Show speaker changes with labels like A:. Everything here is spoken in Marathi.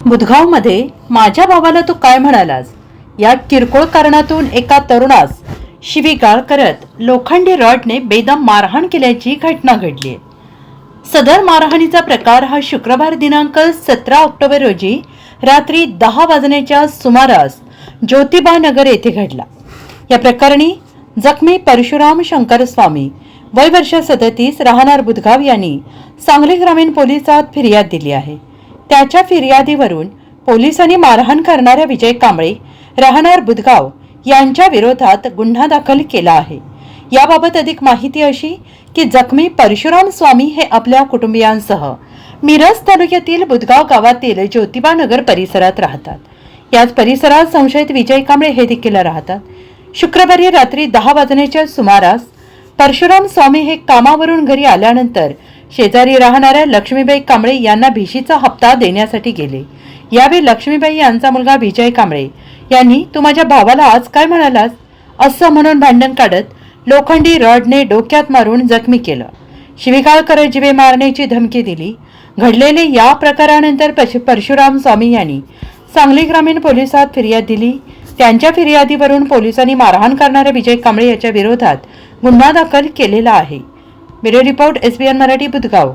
A: बुधगावमध्ये माझ्या भावाला तू काय म्हणालास? या किरकोळ कारणातून एका तरुणास शिवीगाळ करत लोखंडी रॉडने बेदम मारहाण केल्याची घटना घडली. आहे सदर मारहाणीचा प्रकार हा शुक्रवार दिनांक सतरा ऑक्टोबर रोजी रात्री दहा वाजण्याच्या सुमारास ज्योतिबा नगर येथे घडला. या प्रकरणी जखमी परशुराम शंकर स्वामी वय वर्ष सदतीस राहणार बुधगाव यांनी सांगली ग्रामीण पोलिसात फिर्याद दिली आहे. त्याच्या फिर्यादीवरून पोलिसांनी मारहाण करणाऱ्या विजय कांबळे राहणार बुधगाव यांच्या विरोधात गुन्हा दाखल केला आहे. याबाबत अधिक माहिती अशी की जखमी परशुराम स्वामी हे आपल्या कुटुंबियांसह मिरज तालुक्यातील बुधगाव गावातील ज्योतिबा नगर परिसरात राहतात. याच परिसरात संशयित विजय कांबळे हे देखील राहतात. शुक्रवारी रात्री दहा वाजण्याच्या सुमारास परशुराम स्वामी हे कामावरून घरी आल्यानंतर शेजारी राहणाऱ्या लक्ष्मीबाई कांबळे यांना भिशीचा हप्ता देण्यासाठी गेले. यावेळी लक्ष्मीबाई यांचा मुलगा विजय कांबळे यांनी तू माझ्या भावाला आज काय म्हणालास? असं म्हणून भांडण काढत लोखंडी रडने डोक्यात मारून जखमी केलं. शिवीगाळ करत जिवे मारण्याची धमकी दिली. घडलेले या प्रकारानंतर पश- परशुराम स्वामी यांनी सांगली ग्रामीण पोलिसात फिर्याद दिली. त्यांच्या फिर्यादीवरून पोलिसांनी मारहाण करणाऱ्या विजय कांबळे याच्या विरोधात गुन्हा दाखल केलेला आहे. Bureau report SBN Marathi Budhgaon.